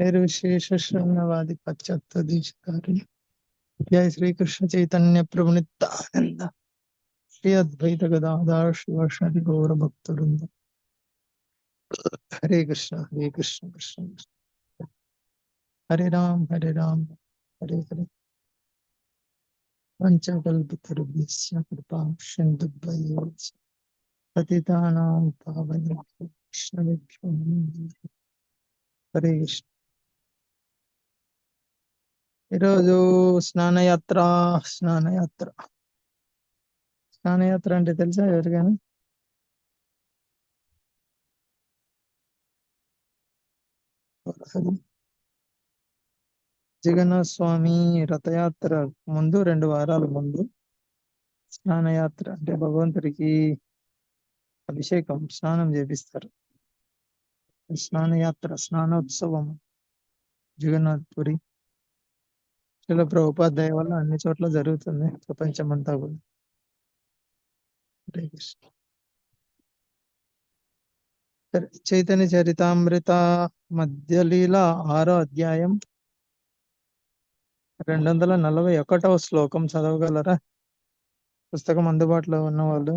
నిర్విశేషణవాది పశ్చాత్తదేశకారిణి జయ శ్రీకృష్ణ చైతన్య ప్రభు నిత్యానంద శ్రీ అద్వైత గదాధార శివషణి గౌర భక్తుడుంద హరే కృష్ణ హరే కృష్ణ కృష్ణ కృష్ణ హరే రామ్ హరే రామ్ హరే హరే పంచకల్పితరుభ్య కృపా సింధుభ్యో పతితానాం పావనేభ్యో హరే కృష్ణ ఈరోజు స్నానయాత్ర స్నానయాత్ర. స్నానయాత్ర అంటే తెలుసా ఎవరికైనా? హరి. జగన్నాథ స్వామి రథయాత్ర ముందు రెండు వారాల ముందు స్నానయాత్ర అంటే భగవంతుడికి అభిషేకం స్నానం చేపిస్తారు. స్నానయాత్ర స్నానోత్సవం జగన్నాథ్ పురి. శిల ప్రభుపాధ్యాయ వల్ల అన్ని చోట్ల జరుగుతుంది. ప్రపంచమంతా కూడా. సరే, చైతన్య చరితామృత మధ్యలీల ఆరో అధ్యాయం రెండు వందల నలభై ఒకటవ శ్లోకం చదవగలరా? పుస్తకం అందుబాటులో ఉన్న వాళ్ళు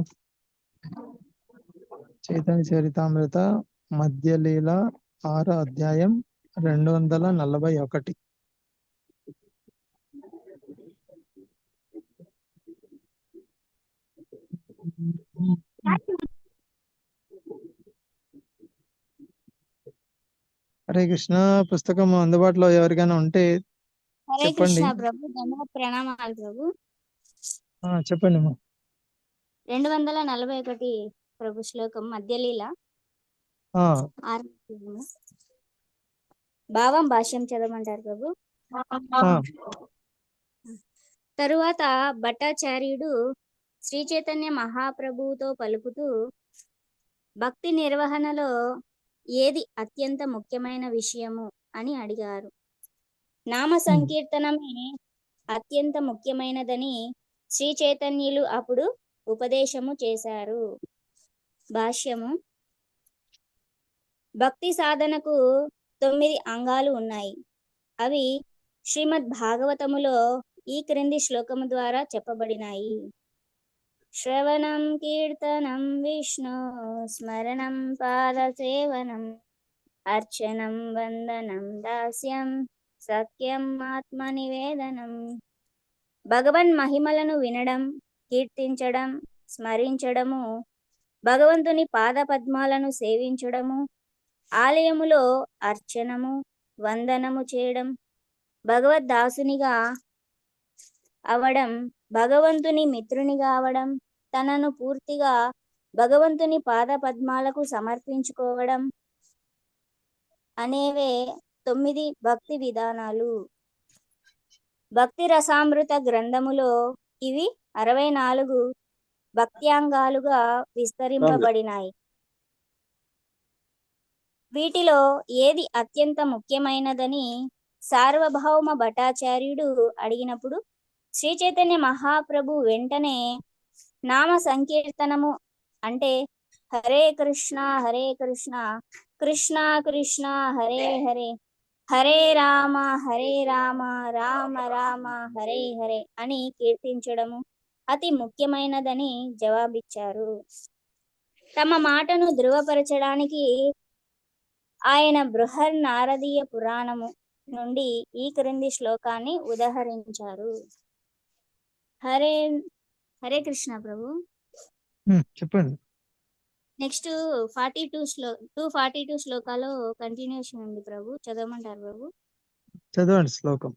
చైతన్య చరితామృత మధ్యలీల ఆరో అధ్యాయం రెండు వందల నలభై ఒకటి. హరే కృష్ణ పుస్తకం అందుబాటులో ఎవరికైనా ఉంటే హరే చెప్పండి. కృష్ణ ప్రభు ప్రణామాలు ప్రభు. చెప్పండి. రెండు వందల నలభై ఒకటి ప్రభు శ్లోకం మధ్యలీల. భావం భాష్యం చదవమంటారు ప్రభు. తరువాత భట్టాచార్యుడు శ్రీ చైతన్య మహాప్రభువుతో పలుకుతూ భక్తి నిర్వహణలో ఏది అత్యంత ముఖ్యమైన విషయము అని అడిగారు. నామ సంకీర్తనమే అత్యంత ముఖ్యమైనదని శ్రీ చైతన్యులు అప్పుడు ఉపదేశము చేశారు. భాష్యము భక్తి సాధనకు తొమ్మిది అంగాలు ఉన్నాయి. అవి శ్రీమద్ భాగవతములో ఈ క్రింది శ్లోకము ద్వారా చెప్పబడినాయి. శ్రవణం కీర్తనం విష్ణు స్మరణం పాదసేవనం అర్చనం వందనం దాస్యం సత్యం ఆత్మ నివేదనం భగవన్ మహిమలను వినడం కీర్తించడం స్మరించడము భగవంతుని పాద పద్మాలను సేవించడము ఆలయములో అర్చనము వందనము చేయడం భగవద్దాసునిగా అవడం భగవంతుని మిత్రుని కావడం తనను పూర్తిగా భగవంతుని పాద పద్మాలకు సమర్పించుకోవడం అనేవే తొమ్మిది భక్తి విధానాలు. భక్తి రసామృత గ్రంథములో ఇవి అరవై నాలుగు భక్త్యాంగాలుగా విస్తరింపబడినాయి. వీటిలో ఏది అత్యంత ముఖ్యమైనదని సార్వభౌమ భట్టాచార్యుడు అడిగినప్పుడు శ్రీ చైతన్య మహాప్రభు వెంటనే నామ సంకీర్తనము అంటే హరే కృష్ణ హరే కృష్ణ కృష్ణ కృష్ణ హరే హరే హరే రామ హరే రామ రామ రామ హరే హరే అని కీర్తించడము అతి ముఖ్యమైనదని జవాబిచ్చారు. తమ మాటను ధృవపరచడానికి ఆయన బృహర్ నారదీయ పురాణము నుండి ఈ క్రింది శ్లోకాన్ని ఉదహరించారు. హరే హరే కృష్ణ ప్రభు. చెప్పండి. నెక్స్ట్ ఫార్టీ టూ శ్లో టూ ఫార్టీ టూ శ్లోకాలు కంటిన్యూషన్ ఉంది ప్రభు. చదవమంటారు ప్రభు? చదవండి శ్లోకం.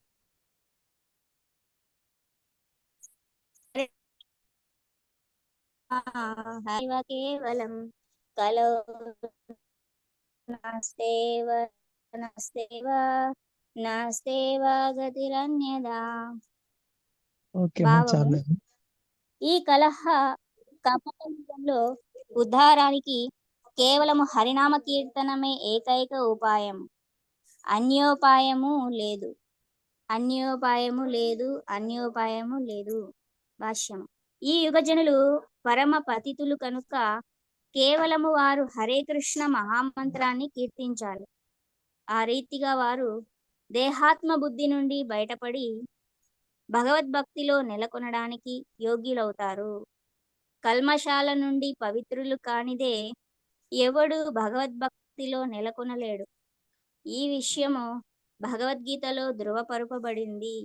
కేవలం కలో నాస్తేవ నాస్తేవ నాస్తేవ గతిరన్యదా. భావము. ఈ కలహ కపటంలో ఉద్ధారానికి కేవలము హరినామ కీర్తనమే ఏకైక ఉపాయం. అన్యోపాయము లేదు. అన్యోపాయము లేదు అన్యోపాయము లేదు. భాష్యం. ఈ యుగజనులు పరమ పతితులు కనుక కేవలము వారు హరే కృష్ణ మహామంత్రాన్ని కీర్తించాలి. ఆ రీతిగా వారు దేహాత్మ బుద్ధి నుండి బయటపడి భగవద్భక్తిలో నెలకొనడానికి యోగ్యులవుతారు. కల్మశాల నుండి పవిత్రులు కానిదే ఎవడు భగవద్భక్తిలో నెలకొనలేడు. ఈ విషయము భగవద్గీతలో ధృవపరుపబడింది.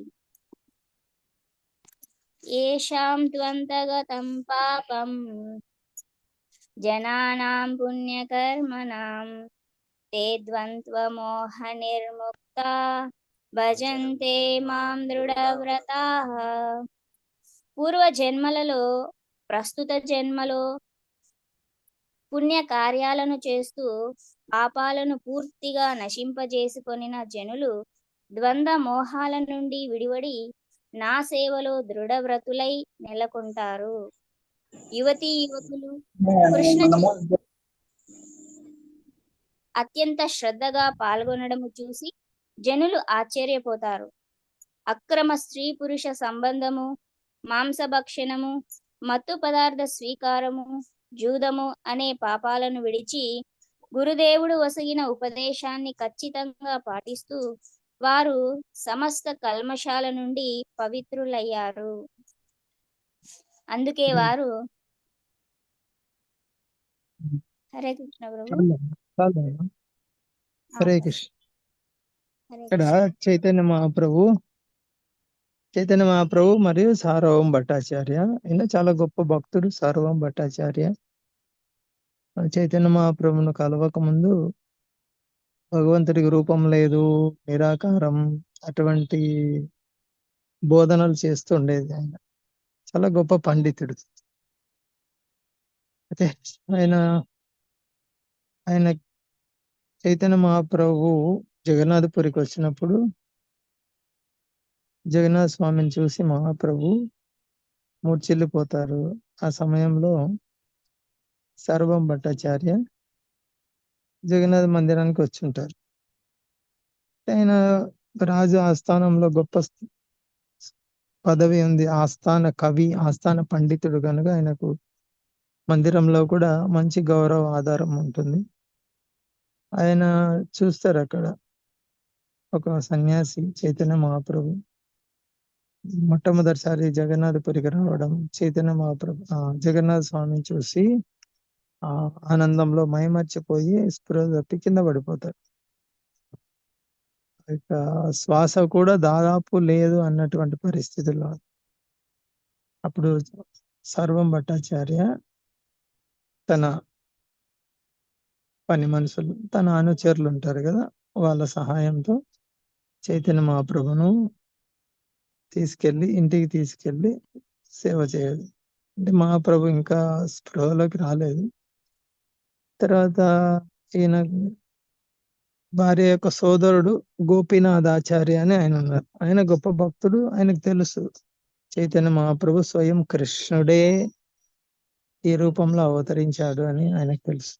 ఏషాం త్వంతగతం పాపం జనానాం పుణ్యకర్మణాం. ते ద్వంద్వమోహనిర్ముక్తా భజంతే మాం దృఢవ్రతాః. పూర్వ జన్మలలో ప్రస్తుత జన్మలో పుణ్య కార్యాలను చేస్తూ పాపాలను పూర్తిగా నశింపజేసుకొనిన జనులు ద్వంద్వ మోహాల నుండి విడివడి నా సేవలో దృఢవ్రతులై నెలకొంటారు. యువతీ యువకులు కృష్ణ అత్యంత శ్రద్ధగా పాల్గొనడము చూసి జనులు ఆశ్చర్యపోతారు. అక్రమ స్త్రీ పురుష సంబంధము మాంసభక్షణము మత్తు పదార్థ స్వీకారము జూదము అనే పాపాలను విడిచి గురుదేవుడు వసగిన ఉపదేశాన్ని ఖచ్చితంగా పాటిస్తూ వారు సమస్త కల్మశాల నుండి పవిత్రులయ్యారు. అందుకే వారు హరే కృష్ణ ప్రభు. హరే కృష్ణ. ఇక్కడ చైతన్య మహాప్రభు చైతన్య మహాప్రభు మరియు సార్వభౌమ భట్టాచార్య. ఈయన చాలా గొప్ప భక్తుడు సార్వభౌమ భట్టాచార్య. చైతన్య మహాప్రభును కలవక ముందు భగవంతుడికి రూపం లేదు నిరాకారం అటువంటి బోధనలు చేస్తుండేది ఆయన. చాలా గొప్ప పండితుడు. అయితే ఆయన ఆయన చైతన్య మహాప్రభు జగన్నాథపురికి వచ్చినప్పుడు జగన్నాథ స్వామిని చూసి మహాప్రభు మూర్చిల్లిపోతారు. ఆ సమయంలో సర్వం భట్టాచార్య జగన్నాథ మందిరానికి వచ్చి ఉంటారు ఆయన రాజు ఆస్థానంలో గొప్ప పదవి ఉంది. ఆస్థాన కవి ఆస్థాన పండితుడు కనుక ఆయనకు మందిరంలో కూడా మంచి గౌరవ ఆధారం ఉంటుంది. ఆయన చూస్తారు అక్కడ. ఒక సన్యాసి చైతన్య మహాప్రభు. మొట్టమొదటిసారి జగన్నాథపురికి రావడం చైతన్య మహాప్రభు ఆ, జగన్నాథ స్వామిని చూసి ఆ ఆనందంలో మైమర్చిపోయి స్పృహ తప్పి కింద పడిపోతారు ఇక శ్వాస కూడా దాదాపు లేదు అన్నటువంటి పరిస్థితుల్లో. అప్పుడు సర్వం భట్టాచార్య తన పని మనుషులు తన అనుచరులు ఉంటారు కదా వాళ్ళ సహాయంతో చైతన్య మహాప్రభును తీసుకెళ్ళి ఇంటికి తీసుకెళ్ళి సేవ చేయదు అంటే మహాప్రభు ఇంకా స్పృహలోకి రాలేదు. తర్వాత ఈయన భార్య యొక్క సోదరుడు గోపీనాథ్ ఆచార్య అని ఆయన ఉన్నారు. ఆయన గొప్ప భక్తుడు ఆయనకు తెలుసు. చైతన్య మహాప్రభు స్వయం కృష్ణుడే ఈ రూపంలో అవతరించాడు అని ఆయనకు తెలుసు.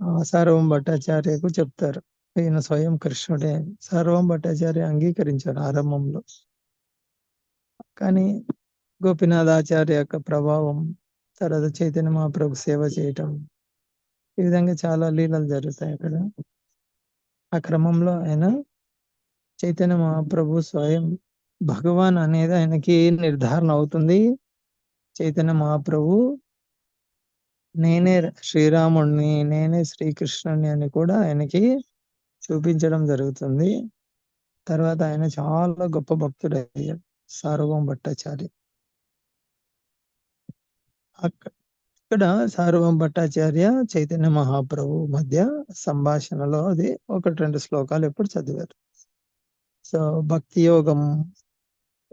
ఆ సర్వం భట్టాచార్యకు చెప్తారు. ఈయన స్వయం కృష్ణుడే. సర్వం భట్టాచార్య అంగీకరించారు ఆరంభంలో. కానీ గోపినాథాచార్య యొక్క ప్రభావం తర్వాత చైతన్య మహాప్రభు సేవ చేయటం ఈ విధంగా చాలా లీలలు జరుగుతాయి అక్కడ. ఆ క్రమంలో ఆయన చైతన్య మహాప్రభు స్వయం భగవాన్ అనేది ఆయనకి నిర్ధారణ అవుతుంది. చైతన్య మహాప్రభు నేనే శ్రీరాముడిని నేనే శ్రీకృష్ణుని అని కూడా ఆయనకి చూపించడం జరుగుతుంది. తర్వాత ఆయన చాలా గొప్ప భక్తుడు అయ్యాడు సార్వభౌమ భట్టాచార్య. ఇక్కడ సార్వం భట్టాచార్య చైతన్య మహాప్రభు మధ్య సంభాషణలో అది ఒకటి రెండు శ్లోకాలు ఎప్పుడు చదివారు. సో భక్తి యోగం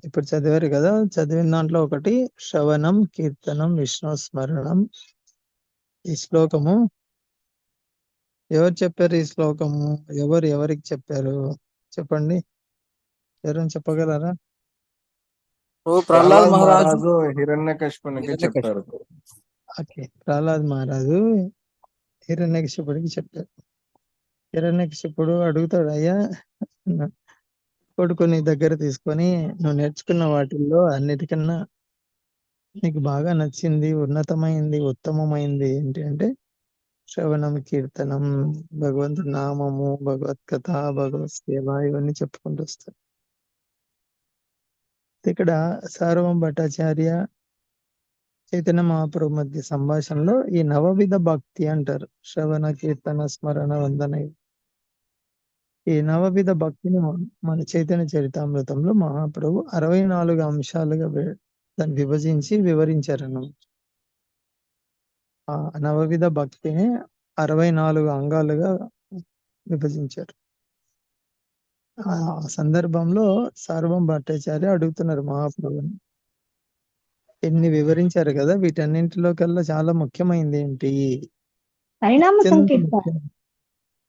ఇప్పుడు చదివారు కదా. చదివిన దాంట్లో ఒకటి శ్రవణం కీర్తనం విష్ణు స్మరణం ఈ శ్లోకము ఎవరు చెప్పారు ఈ శ్లోకము? ఎవరు ఎవరికి చెప్పారు? చెప్పండి. ఎవరైనా చెప్పగలరా? ఓ ప్రహ్లాద్ మహారాజు. హిరణ్యకశిపుడు. చెప్పారు. ఓకే. ప్రహ్లాద్ మహారాజు హిరణ్యకశిపుడికి చెప్పారు. హిరణ్యకశిపుడు అడుగుతాడు అయ్యా నా కొడుకుని దగ్గర తీసుకొని నువ్వు నేర్చుకున్న వాటిల్లో అన్నిటికన్నా నీకు బాగా నచ్చింది ఉన్నతమైంది ఉత్తమమైంది ఏంటి అంటే శ్రవణం కీర్తనం భగవంతు నామము భగవత్ కథ భగవత్ సేవ ఇవన్నీ చెప్పుకుంటూ వస్తారు. ఇక్కడ సార్వం భట్టాచార్య చైతన్య మహాప్రభు మధ్య సంభాషణలో ఈ నవవిధ భక్తి అంటారు. శ్రవణ కీర్తన స్మరణ వందన ఈ నవవిధ భక్తిని మన- చైతన్య చరితామృతంలో మహాప్రభు అరవై నాలుగు అంశాలుగా దాన్ని విభజించి వివరించారన్నమాట. నవవిధ భక్తిని అరవై నాలుగు అంగాలుగా విభజించారు. ఆ సందర్భంలో సార్వం భట్టాచార్య అడుగుతున్నారు మహాప్రభుని. ఎన్ని వివరించారు కదా వీటన్నింటిలో కల్లా చాలా ముఖ్యమైనది ఏంటి?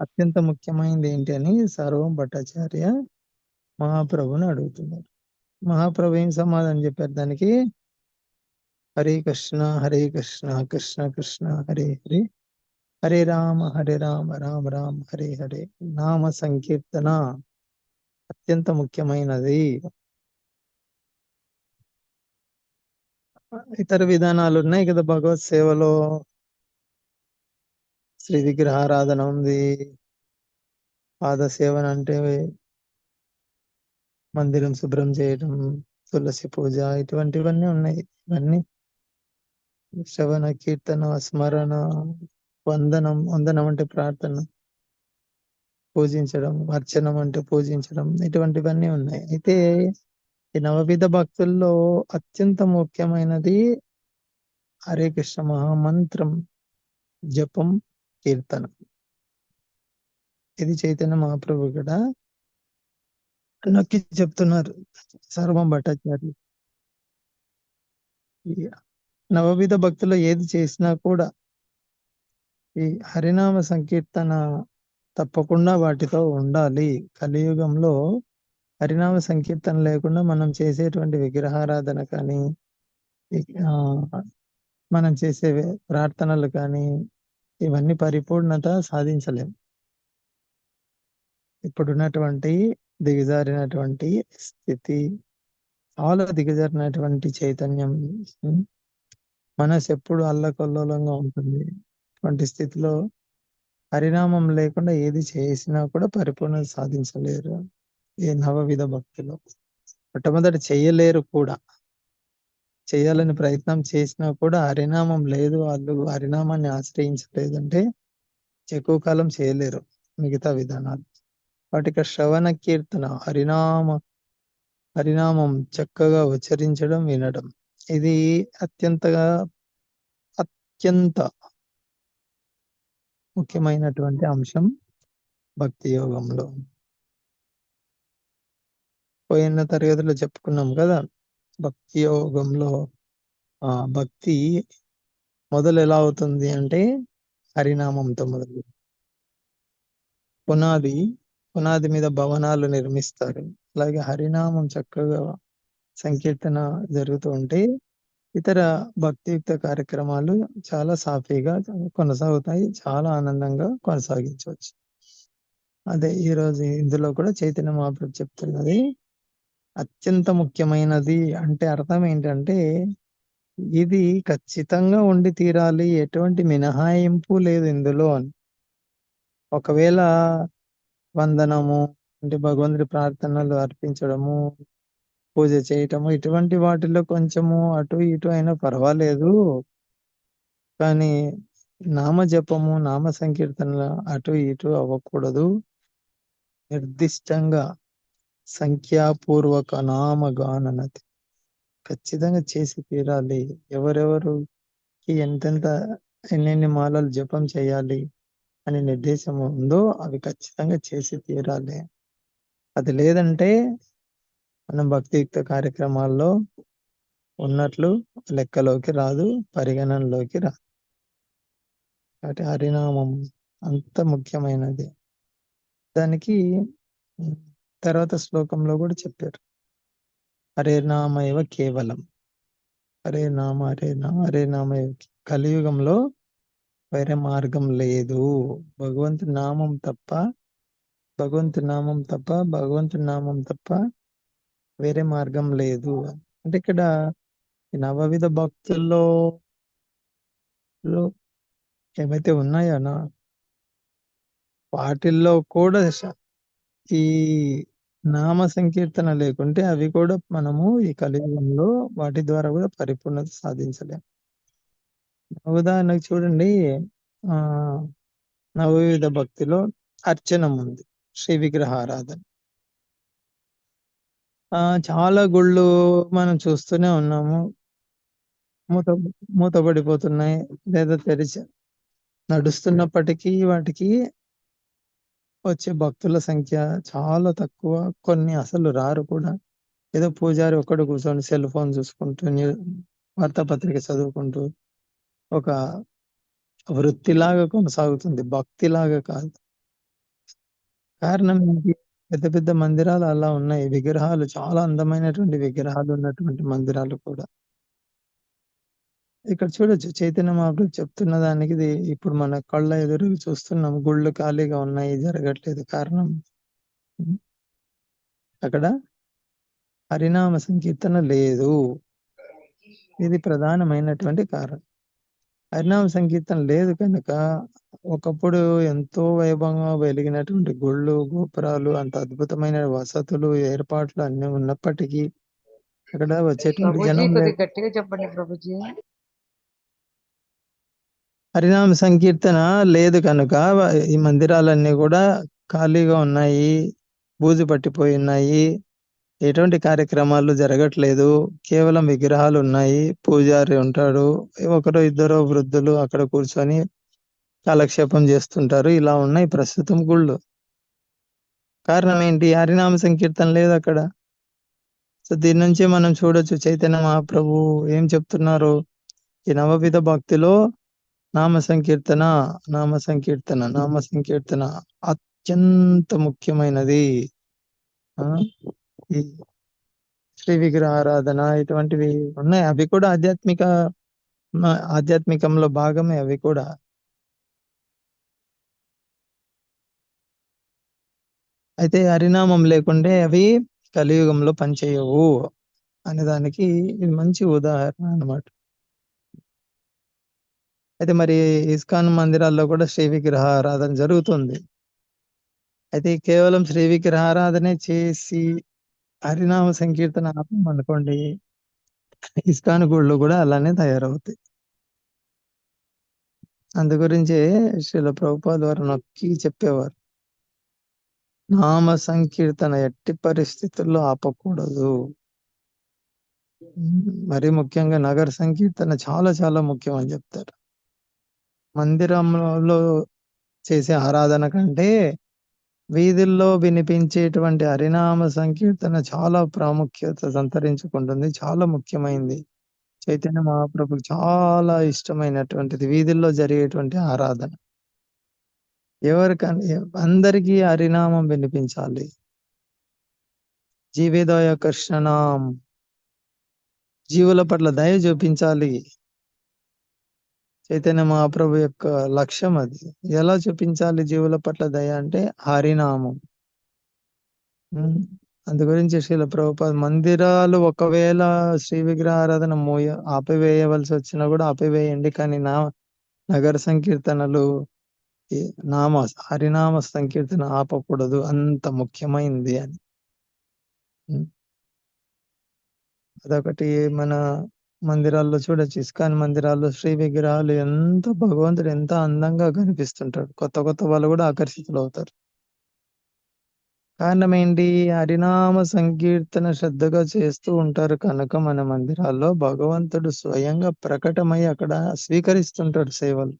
అత్యంత ముఖ్యమైనది ఏంటి అని సర్వం భట్టాచార్య మహాప్రభుని అడుగుతున్నారు. మహాప్రభు ఏం సమాధానం చెప్పారు దానికి? హరే కృష్ణ హరే కృష్ణ కృష్ణ కృష్ణ హరే హరే. హరే రామ హరే రామ రామ రామ హరే హరే. నామ సంకీర్తన అత్యంత ముఖ్యమైనది. ఇతర విధానాలు ఉన్నాయి కదా భగవత్ సేవలో. శ్రీ విగ్రహారాధన ఉంది. పాద సేవన అంటే మందిరం శుభ్రం చేయడం తులసి పూజ ఇటువంటివన్నీ ఉన్నాయి. ఇవన్నీ శ్రవణ కీర్తన స్మరణ వందనం వందనం అంటే ప్రార్థన పూజించడం అర్చనం అంటే పూజించడం ఇటువంటివన్నీ ఉన్నాయి. అయితే ఈ నవవిధ భక్తుల్లో అత్యంత ముఖ్యమైనది హరే కృష్ణ మహామంత్రం జపం కీర్తన. ఇది చైతన్య మహాప్రభు కూడా నొక్కి చెప్తున్నారు సర్వం భట్టాచార్య నవవిధ భక్తులు ఏది చేసినా కూడా ఈ హరినామ సంకీర్తన తప్పకుండా వాటితో ఉండాలి. కలియుగంలో హరినామ సంకీర్తన లేకుండా మనం చేసేటువంటి విగ్రహారాధన కానీ ఆ, మనం చేసే ప్రార్థనలు కానీ ఇవన్నీ పరిపూర్ణత సాధించలేం. ఇప్పుడున్నటువంటి దిగజారినటువంటి స్థితి చాలా దిగజారినటువంటి చైతన్యం మనసు ఎప్పుడు అల్లకల్లోలంగా ఉంటుంది. అటువంటి స్థితిలో పరిణామం లేకుండా ఏది చేసినా కూడా పరిపూర్ణత సాధించలేరు ఈ నవవిధ భక్తులు. మొట్టమొదటి చెయ్యలేరు కూడా. చేయాలని ప్రయత్నం చేసినా కూడా హరినామం లేదు. వాళ్ళు హరినామాన్ని ఆశ్రయించలేదు అంటే ఎక్కువ కాలం చేయలేరు మిగతా విధానాలు. వాటికి శ్రవణ కీర్తన హరినామ హరినామం చక్కగా ఉచ్చరించడం వినడం. ఇది అత్యంతగా అత్యంత ముఖ్యమైనటువంటి అంశం భక్తి యోగంలో. పోయిన తరగతిలో చెప్పుకున్నాం కదా భక్తి యోగంలో ఆ భక్తి మొదలు ఎలా అవుతుంది అంటే హరినామంతో మొదలు పునాది పునాది మీద భవనాలు నిర్మిస్తారు. అలాగే హరినామం చక్కగా సంకీర్తన జరుగుతూ ఉంటే ఇతర భక్తియుక్త కార్యక్రమాలు చాలా సాఫీగా కొనసాగుతాయి చాలా ఆనందంగా కొనసాగించవచ్చు. అదే ఈ రోజు ఇందులో కూడా చైతన్య మహాప్రభు చెప్తున్నది అత్యంత ముఖ్యమైనది అంటే అర్థం ఏంటంటే ఇది ఖచ్చితంగా ఉండి తీరాలి ఎటువంటి మినహాయింపు లేదు ఇందులో అని. ఒకవేళ వందనము అంటే భగవంతుడి ప్రార్థనలు అర్పించడము పూజ చేయటము ఇటువంటి వాటిలో కొంచెము అటు ఇటు అయినా పర్వాలేదు. కానీ నామ జపము నామ సంకీర్తనల అటు ఇటు అవ్వకూడదు. నిర్దిష్టంగా సంఖ్యాపూర్వక నామగాననది ఖచ్చితంగా చేసి తీరాలి. ఎవరెవరుకి ఎంతెంత ఎన్నెన్ని మాలలు జపం చేయాలి అనే నిర్దేశం ఉందో అవి ఖచ్చితంగా చేసి తీరాలి. అది లేదంటే మనం భక్తియుక్త కార్యక్రమాల్లో ఉన్నట్లు లెక్కలోకి రాదు పరిగణనలోకి రాదు. కాబట్టి హరినామం అంత ముఖ్యమైనది. దానికి తర్వాత శ్లోకంలో కూడా చెప్పారు. హరే నామ ఇవ కేవలం. హరే నామ హరే నామ హరే నామ కలియుగంలో వేరే మార్గం లేదు. భగవంతు నామం తప్ప భగవంతు నామం తప్ప భగవంతు నామం తప్ప వేరే మార్గం లేదు. అంటే ఇక్కడ నవవిధ భక్తుల్లో ఏమైతే ఉన్నాయో నా వాటిల్లో కూడా ఈ నామ సంకీర్తన లేకుంటే అవి కూడా మనము ఈ కలియుగంలో వాటి ద్వారా కూడా పరిపూర్ణత సాధించలేము ఉదాహరణకు చూడండి ఆ నవవిధ భక్తిలో అర్చనం ఉంది శ్రీ విగ్రహారాధన. చాలా గుళ్ళు మనం చూస్తూనే ఉన్నాము. మూత మూతపడిపోతున్నాయి లేదా తెరిచి నడుస్తున్నప్పటికీ వాటికి వచ్చే భక్తుల సంఖ్య చాలా తక్కువ. కొన్ని అసలు రారు కూడా. ఏదో పూజారి ఒక్కడు కూర్చొని సెల్ ఫోన్ చూసుకుంటూ న్యూ- వార్తాపత్రిక చదువుకుంటూ ఒక వృత్తిలాగా కొనసాగుతుంది. భక్తిలాగా కాదు. కారణం ఏంటి? పెద్ద పెద్ద మందిరాలు అలా ఉన్నాయి. విగ్రహాలు చాలా అందమైనటువంటి విగ్రహాలు ఉన్నటువంటి మందిరాలు కూడా. ఇక్కడ చూడొచ్చు చైతన్య మహాప్రభు చెప్తున్న దానికి ఇది ఇప్పుడు మన కళ్ళ ఎదురు చూస్తున్నాం. గుళ్ళు ఖాళీగా ఉన్నాయి జరగట్లేదు కారణం. అక్కడ హరినామ సంకీర్తన లేదు. ఇది ప్రధానమైనటువంటి కారణం. హరినామ సంకీర్తన లేదు కనుక ఒకప్పుడు ఎంతో వైభవంగా వెలిగినటువంటి గుళ్ళు గోపురాలు అంత అద్భుతమైన వసతులు ఏర్పాట్లు అన్ని ఉన్నప్పటికీ అక్కడ వచ్చేటువంటి జనం గట్టిగా చెప్పండి ప్రభుజీ. హరినామ సంకీర్తన లేదు కనుక ఈ మందిరాలన్నీ కూడా ఖాళీగా ఉన్నాయి బూజు పట్టిపోయి ఉన్నాయి. ఎటువంటి కార్యక్రమాలు జరగట్లేదు. కేవలం విగ్రహాలు ఉన్నాయి పూజారి ఉంటాడు. ఒకరు ఇద్దరు వృద్ధులు అక్కడ కూర్చొని కాలక్షేపం చేస్తుంటారు. ఇలా ఉన్నాయి ప్రస్తుతం గుళ్ళు. కారణం ఏంటి? హరినామ సంకీర్తన లేదు అక్కడ. సో దీని నుంచి మనం చూడొచ్చు. చైతన్య మహాప్రభు ఏం చెప్తున్నారు? ఈ నవవిధ భక్తిలో నామ సంకీర్తన నామ సంకీర్తన నామ సంకీర్తన అత్యంత ముఖ్యమైనది. ఈ శ్రీ విగ్రహ ఆరాధన ఇటువంటివి ఉన్నాయి. అవి కూడా ఆధ్యాత్మిక ఆధ్యాత్మికంలో భాగమే అవి కూడా. అయితే హరినామం లేకుంటే అవి కలియుగంలో పనిచేయవు అనే దానికి ఇది మంచి ఉదాహరణ అన్నమాట. అయితే మరి ఇస్కాన్ మందిరాల్లో కూడా శ్రీ విగ్రహ ఆరాధన జరుగుతుంది. అయితే కేవలం శ్రీ విగ్రహ ఆరాధనే చేసి హరినామ సంకీర్తన అనుకోండి ఇస్కాన్ గుళ్ళు కూడా అలానే తయారవుతాయి. అందు గురించి శ్రీల ప్రభుపాద వారు నొక్కి చెప్పేవారు. నామ సంకీర్తన ఎట్టి పరిస్థితుల్లో ఆపకూడదు. మరి ముఖ్యంగా నగర సంకీర్తన చాలా చాలా ముఖ్యం అని చెప్తారు. మందిరంలో చేసే ఆరాధన కంటే వీధుల్లో వినిపించేటువంటి హరినామ సంకీర్తన చాలా ప్రాముఖ్యత సంతరించుకుంటుంది చాలా ముఖ్యమైనది చైతన్య మహాప్రభుకి చాలా ఇష్టమైనటువంటిది వీధుల్లో జరిగేటువంటి ఆరాధన. ఎవరికని అందరికీ హరినామం వినిపించాలి. జీవేదయ కృష్ణనాం జీవుల పట్ల దయ చూపించాలి. చైతన్య మహాప్రభు యొక్క లక్ష్యం అది. ఎలా చూపించాలి జీవుల పట్ల దయ అంటే హరినామం. అందు గురించి శ్రీల ప్రభుపాద మందిరాలు ఒకవేళ శ్రీ విగ్రహారాధన మోయ ఆపివేయవలసి వచ్చినా కూడా ఆపివేయండి. కానీ నా నగర సంకీర్తనలు నామ హరినామ సంకీర్తన ఆపకూడదు. అంత ముఖ్యమైంది అని. అదొకటి మన మందిరాల్లో చూడొచ్చు. ఇస్కాన్ మందిరాల్లో శ్రీ విగ్రహాలు ఎంత భగవంతుడు ఎంత అందంగా కనిపిస్తుంటాడు. కొత్త కొత్త వాళ్ళు కూడా ఆకర్షితులు అవుతారు. కారణం ఏంటి? హరినామ సంకీర్తన శ్రద్ధగా చేస్తూ ఉంటారు కనుక మన మందిరాల్లో భగవంతుడు స్వయంగా ప్రకటమై అక్కడ స్వీకరిస్తుంటాడు సేవలు.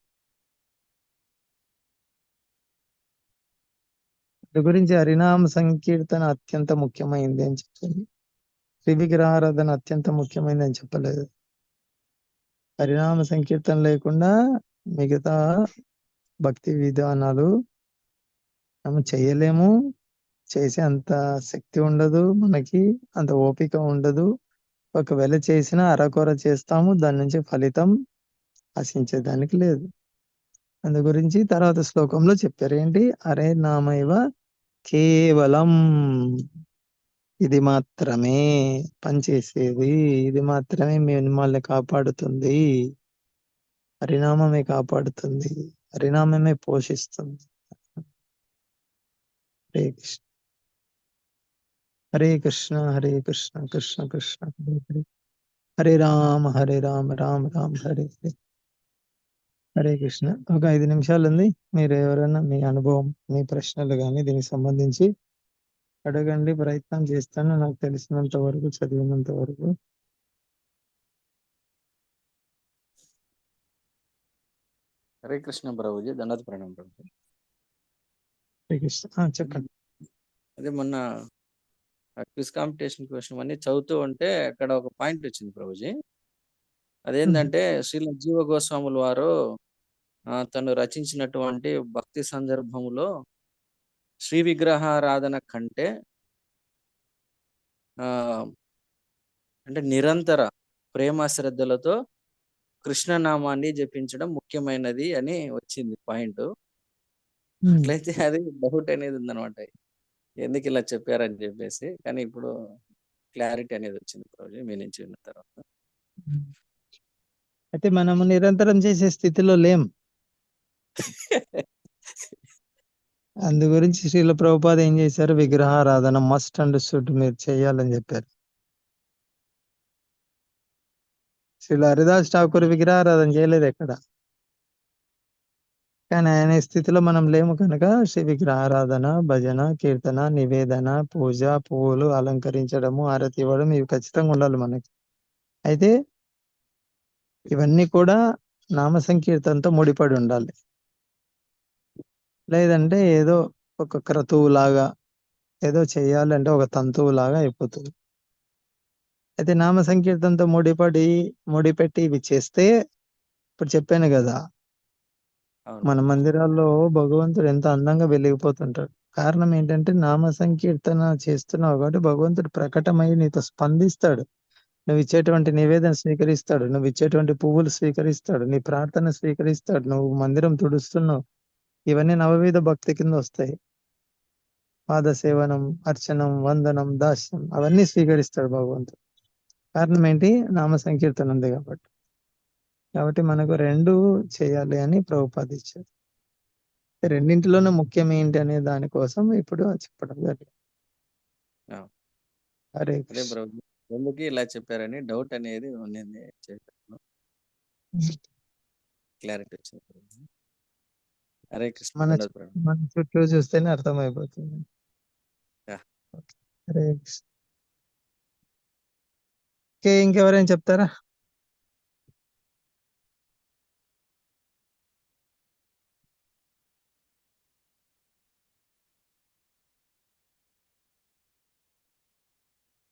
దాని గురించి హరినామ సంకీర్తన అత్యంత ముఖ్యమైంది అని చెప్పింది శ్రీ విగ్రహారాధన అత్యంత ముఖ్యమైనది అని చెప్పలేదు. హరినామ సంకీర్తన లేకుండా మిగతా భక్తి విధానాలు మనం చేయలేము. చేసే అంత శక్తి ఉండదు. మనకి అంత ఓపిక ఉండదు. ఒకవేళ చేసినా అరకొర చేస్తాము. దాని నుంచి ఫలితం ఆశించేదానికి లేదు. అందు గురించి తర్వాత శ్లోకంలో చెప్పారు ఏంటి? అరే నామైవ కేవలం ఇది మాత్రమే పనిచేసేది. ఇది మాత్రమే మిమ్మల్ని కాపాడుతుంది. హరినామమే కాపాడుతుంది. హరినామమే పోషిస్తుంది. హరే కృష్ణ. హరే కృష్ణ హరే కృష్ణ కృష్ణ కృష్ణ హరే హరే. హరే రామ హరే రామ రామ రామ హరే హరే. హరే కృష్ణ. ఒక ఐదు నిమిషాలు ఉంది మీరు ఎవరైనా మీ అనుభవం మీ ప్రశ్నలు కానీ దీనికి సంబంధించి అడగండి ప్రయత్నం చేస్తాను. నాకు తెలిసినంత వరకు చదివినంత వరకు. హరే కృష్ణ ప్రభుజీ దండత ప్రణామం ప్రభుజీ. హరే కృష్ణ. ఆ, చెప్పండి. అదే మొన్న క్విజ్ కాంపిటీషన్ క్వశ్చన్ అన్ని చదువుతూ ఉంటే అక్కడ ఒక పాయింట్ వచ్చింది ప్రభుజీ. అదేంటంటే శ్రీల జీవ గోస్వాముల వారు తను రచించినటువంటి భక్తి సందర్భములో శ్రీ విగ్రహారాధన కంటే ఆ అంటే నిరంతర ప్రేమ శ్రద్ధలతో కృష్ణనామాన్ని జపించడం ముఖ్యమైనది అని వచ్చింది పాయింట్. అట్లయితే అది డౌట్ అనేది ఉందన్నమాట. ఎందుకు ఇలా చెప్పారని చెప్పేసి కానీ ఇప్పుడు క్లారిటీ అనేది వచ్చింది ప్రభుజీ మీ నుంచి విన్న తర్వాత. అయితే మనము నిరంతరం చేసే స్థితిలో లేం. అందు గురించి శ్రీల ప్రభుపాద ఏం చేశారు? విగ్రహారాధన మస్ట్ అండ్ షుడ్ మీరు చేయాలని చెప్పారు. శ్రీల హరిదాస్ ఠాకూర్ విగ్రహారాధన చేయలేదు ఎక్కడ? కానీ ఆయన స్థితిలో మనం లేము కనుక శ్రీ విగ్రహారాధన భజన కీర్తన నివేదన పూజ పువ్వులు అలంకరించడము ఆరతి ఇవ్వడం ఇవి ఖచ్చితంగా ఉండాలి మనకి. అయితే ఇవన్నీ కూడా నామ సంకీర్తనతో ముడిపడి ఉండాలి. లేదంటే ఏదో ఒక క్రతువు లాగా ఏదో చేయాలంటే ఒక తంతువు లాగా అయిపోతుంది. అయితే నామ సంకీర్తనతో ముడిపడి ముడిపెట్టి ఇవి చేస్తే ఇప్పుడు చెప్పాను కదా మన మందిరాల్లో భగవంతుడు ఎంత అందంగా వెలిగిపోతుంటాడు. కారణం ఏంటంటే నామ సంకీర్తన చేస్తున్నావు కాబట్టి భగవంతుడు ప్రకటమై నీతో స్పందిస్తాడు. నువ్వు ఇచ్చేటువంటి నివేదన స్వీకరిస్తాడు. నువ్వు ఇచ్చేటువంటి పువ్వులు స్వీకరిస్తాడు. నీ ప్రార్థన స్వీకరిస్తాడు. నువ్వు మందిరం తుడుస్తున్నావు. ఇవన్నీ నవవిధ భక్తి కింద వస్తాయి. పాద సేవనం అర్చనం వందనం దాస్యం అవన్నీ స్వీకరిస్తాడు భగవంతుడు. కారణం ఏంటి? నామ సంకీర్తన ఉంది కాబట్టి. కాబట్టి మనకు రెండు చేయాలి అని ప్రభుపాద ఇచ్చారు. రెండింటిలోనూ ముఖ్యం ఏంటి అనే దానికోసం ఇప్పుడు చెప్పడం జరిగింది. హరే ప్రభుజీ ఎందుకు ఇలా చెప్పారని డౌట్ అనేది ఉండింది క్లారిటీ వచ్చింది. హరే కృష్ణ మన చుట్టూ చూస్తేనే అర్థమైపోతుంది. హరే కృష్ణ. ఓకే ఇంకెవరైనా చెప్తారా?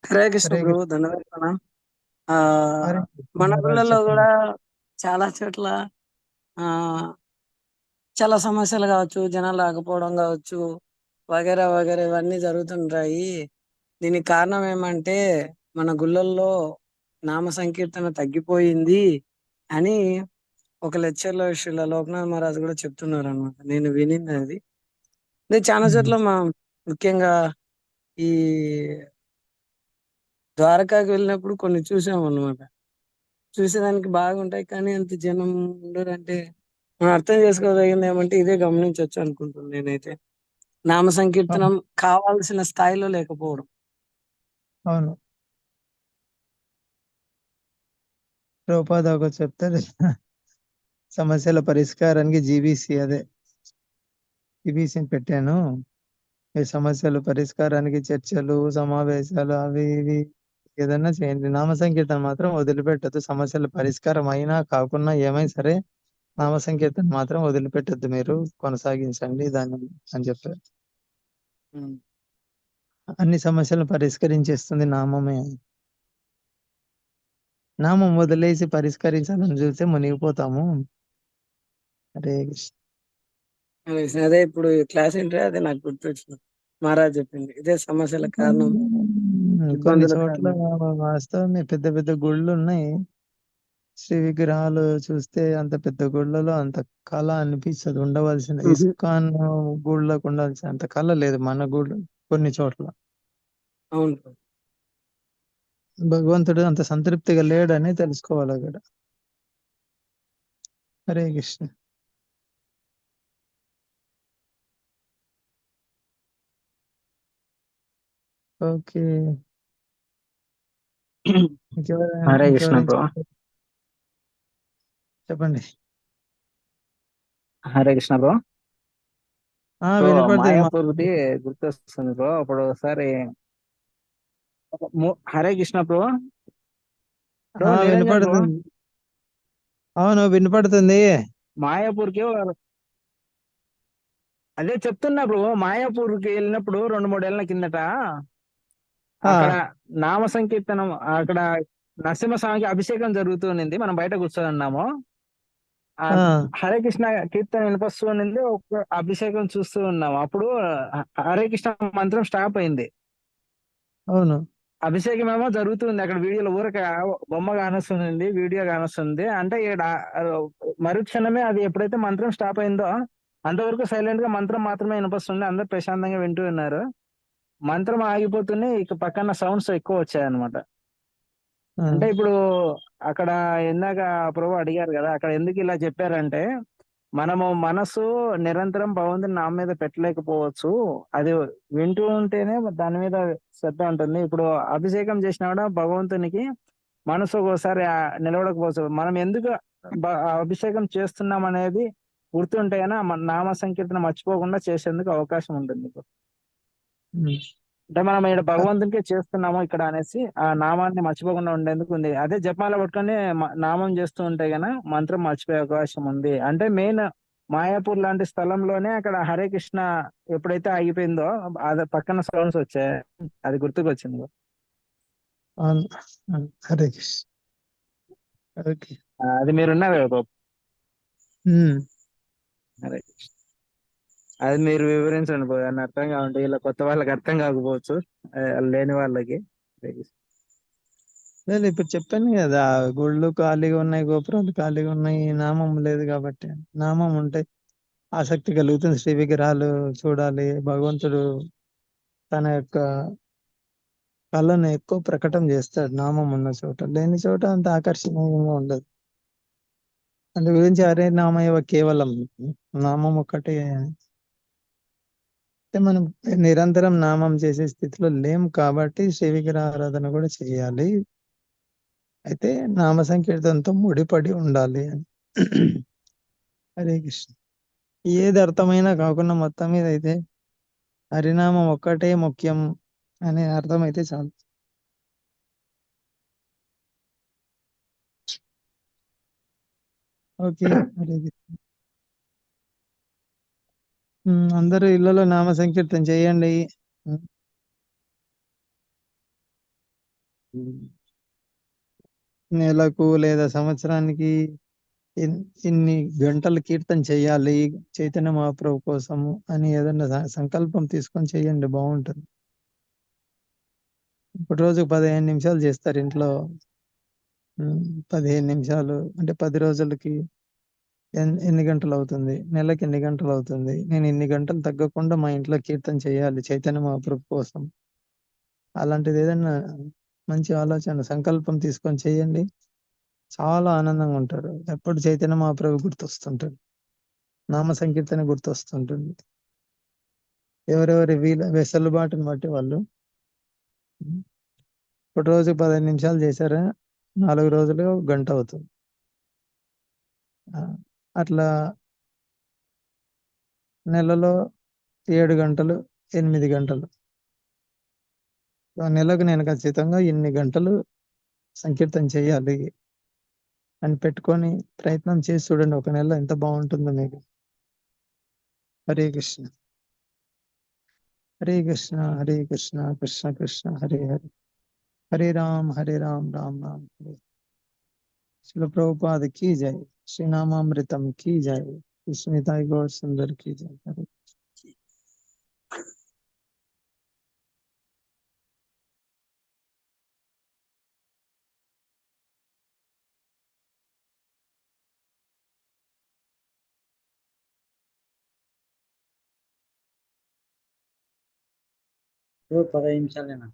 హరే కృష్ణ ప్రభు ధన్యవాదాలు. మన చెప్పండి. కూడా చాలా చోట్ల ఆ చాలా సమస్యలు కావచ్చు జనాలు రాకపోవడం కావచ్చు వగేరా వగేరా ఇవన్నీ జరుగుతుంటాయి. దీనికి కారణం ఏమంటే మన గుళ్ళల్లో నామ సంకీర్తన తగ్గిపోయింది అని ఒక లెక్చర్లో శ్రీల లోకనాథ్ మహారాజ్ కూడా చెప్తున్నారు అనమాట నేను వినింది అది ఇది చాలా చోట్ల మా ముఖ్యంగా ఈ ద్వారకాకి వెళ్ళినప్పుడు కొన్ని చూసాం అన్నమాట చూసేదానికి బాగుంటాయి కానీ అంత జనం ఉండరు అంటే మనం అర్థం చేసుకోదగింది ఏమంటే ఇదే గమనించవచ్చు అనుకుంటున్నాను నేనైతే. నామ సంకీర్తనం కావాల్సిన స్థాయిలో లేకపోవడం. అవును. ప్రభుపాద ఒక చెప్తారు సమస్యల పరిష్కారానికి జీబీసీ అదే. జీబీసీని పెట్టాను. ఈ సమస్యల పరిష్కారానికి చర్చలు సమావేశాలు అవి ఇవి ఏదన్నా చేయండి. నామ సంకీర్తన మాత్రం వదిలిపెట్టద్దు. సమస్యల పరిష్కారం అయినా కాకున్నా ఏమైనా సరే నామ సంకీర్తన మాత్రం వదిలిపెట్టద్దు మీరు కొనసాగించండి దాన్ని అని చెప్పారు. అన్ని సమస్యలను పరిష్కరించేస్తుంది నామమే. నామం వదిలేసి పరిష్కరించాలని చూస్తే మునిగిపోతాము. కృష్ణ. అదే ఇప్పుడు క్లాస్ ఏంటో అదే నాకు గుర్తొచ్చింది. మహారాజ్ చెప్పింది. ఇదే సమస్యల కారణం. కొన్ని చోట్ల వాస్తవమే పెద్ద పెద్ద గుళ్ళు ఉన్నాయి. శ్రీ విగ్రహాలు చూస్తే అంత పెద్ద గుళ్ళలో అంత కళ అనిపించదు ఉండవలసిన ఇస్కాన్ గుళ్ళకు ఉండాల్సిన అంత కళ లేదు మన గుళ్ళు కొన్ని చోట్ల. భగవంతుడు అంత సంతృప్తిగా లేడని తెలుసుకోవాలి అక్కడ. హరే కృష్ణ. ఓకే. హరే కృష్ణ చెప్పండి. హరే కృష్ణ బ్రో. మాయాపూర్ది గుర్తొస్తుంది బ్రో అప్పుడు ఒకసారి హరే కృష్ణ బ్రో. వినపడుతుంది. అవును వినపడుతుంది. మాయాపూర్కి అదే చెప్తున్నా బ్రో మాయాపూర్కి వెళ్ళినప్పుడు రెండు మూడు ఏళ్ళ కిందట అక్కడ నామ సంకీర్తనం అక్కడ నరసింహస్వామికి అభిషేకం జరుగుతూ ఉన్నింది మనం బయట కూర్చొని ఉన్నాము. హరే కృష్ణ కీర్తన వినిపిస్తూ ఉన్నింది ఒక అభిషేకం చూస్తూ ఉన్నాము అప్పుడు హరే కృష్ణ మంత్రం స్టాప్ అయింది. అవును. అభిషేకం ఏమో జరుగుతుంది. అక్కడ వీడియోలో ఊరక బొమ్మ కానొస్తుంది వీడియో కానొస్తుంది. అంటే మరుక్షణమే అది ఎప్పుడైతే మంత్రం స్టాప్ అయిందో అంతవరకు సైలెంట్గా మంత్రం మాత్రమే వినిపిస్తుంది. అందరు ప్రశాంతంగా వింటూ ఉన్నారు. మంత్రం ఆగిపోతూనే ఇక పక్కన సౌండ్స్ ఎక్కువ వచ్చాయి అనమాట ఆ, అంటే ఇప్పుడు అక్కడ ఇందాక ప్రభు అడిగారు కదా అక్కడ ఎందుకు ఇలా చెప్పారంటే మనము మనసు నిరంతరం భగవంతుని నామ మీద పెట్టలేకపోవచ్చు. అది వింటూ ఉంటేనే దాని మీద శ్రద్ధ ఉంటుంది. ఇప్పుడు అభిషేకం చేసినా కూడా భగవంతునికి మనసు ఒకసారి నిలవడకపోవచ్చు మనం ఎందుకు అభిషేకం చేస్తున్నాం అనేది గుర్తుంటేనా నామ సంకీర్తన మర్చిపోకుండా చేసేందుకు అవకాశం ఉంటుంది అంటే మనం ఇక్కడ భగవంతునికే చేస్తున్నాము ఇక్కడ అనేసి ఆ నామాన్ని మర్చిపోకుండా ఉండేందుకు ఉంది. అదే జపాల పట్టుకొని నామం చేస్తూ ఉంటే గన మంత్రం మర్చిపోయే అవకాశం ఉంది. అంటే మెయిన్ మాయాపూర్ లాంటి స్థలంలోనే అక్కడ హరే కృష్ణ ఎప్పుడైతే ఆగిపోయిందో అది పక్కన సౌండ్స్ వచ్చాయి. అది అవును అవును. హరే కృష్ణ. అది మీరున్నారు కదా హరే కృష్ణ. అది మీరు వివరించండి బాబు అని అర్థం కావండి ఇలా కొత్త వాళ్ళకి అర్థం కాకపోవచ్చు. లేని వాళ్ళకి. లేదు ఇప్పుడు చెప్పాను కదా గుళ్ళు ఖాళీగా ఉన్నాయి గోపురాలు ఖాళీగా ఉన్నాయి నామం లేదు కాబట్టి. నామం ఉంటే ఆసక్తి కలుగుతుంది. శ్రీ విగ్రహాలు చూడాలి. భగవంతుడు తన యొక్క కళను ఎక్కువ ప్రకటన చేస్తాడు నామం ఉన్న చోట. లేని చోట అంత ఆకర్షణీయంగా ఉండదు. అందు గురించి అరే నామయ్య కేవలం నామం ఒకటే మనం నిరంతరం నామం చేసే స్థితిలో లేం కాబట్టి శ్రీ విగ్రహ ఆరాధన కూడా చేయాలి. అయితే నామ సంకీర్తనతో ముడిపడి ఉండాలి అని. హరే కృష్ణ. ఏది అర్థమైనా కాకుండా మొత్తం మీద అయితే హరినామం ఒక్కటే ముఖ్యం అనే అర్థం అయితే చాలు. ఓకే. హరే కృష్ణ. అందరూ ఇళ్ళలో నామ సంకీర్తన చేయండి ఉమ్. ఉమ్. నెలకు లేదా సంవత్సరానికి ఇన్- ఇన్ని గంటలు కీర్తన చేయాలి చైతన్య మహాప్రభు కోసము అని ఏదైనా స- సంకల్పం తీసుకొని చేయండి బాగుంటుంది ఇప్పుడు రోజుకు పదిహేను నిమిషాలు చేస్తారు ఇంట్లో ఉమ్, పదిహేను నిమిషాలు అంటే పది రోజులకి ఎన్ని గంటలు అవుతుంది నెలకి ఎన్ని గంటలు అవుతుంది నేను ఇన్ని గంటలు తగ్గకుండా మా ఇంట్లో కీర్తన చేయాలి చైతన్య మహాప్రభు కోసం. అలాంటిది ఏదైనా మంచి ఆలోచన సంకల్పం తీసుకొని చేయండి. చాలా ఆనందంగా ఉంటారు. ఎప్పుడు చైతన్య మహాప్రభు గుర్తొస్తుంటాడు. నామ సంకీర్తన గుర్తొస్తుంటుంది. ఎవరెవరి వీల వెసలుబాటుని బట్టి వాళ్ళు. ఉమ్, ఇప్పుడు రోజు పదిహేను నిమిషాలు చేశారా? నాలుగు రోజులు గంట అవుతుంది. అట్లా నెలలో ఏడు గంటలు ఎనిమిది గంటలు. నెలకు నేను ఖచ్చితంగా ఇన్ని గంటలు సంకీర్తన చేయాలి అని పెట్టుకొని ప్రయత్నం చేసి చూడండి ఒక నెల ఎంత బాగుంటుందో మీకు. హరే కృష్ణ. హరే కృష్ణ హరే కృష్ణ కృష్ణ కృష్ణ హరే హరే. హరే రామ్ హరే రామ్ రామ్ రామ్ హరే. शिल प्रभुपाद की जाए श्री नामामृतम की जाए स्मिता गौर सुंदर की जाए तो पता हिमसा लेना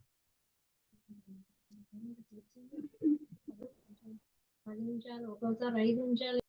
పది నిమిషాలు ఒక్కొక్కసారి ఐదు నిమిషాలు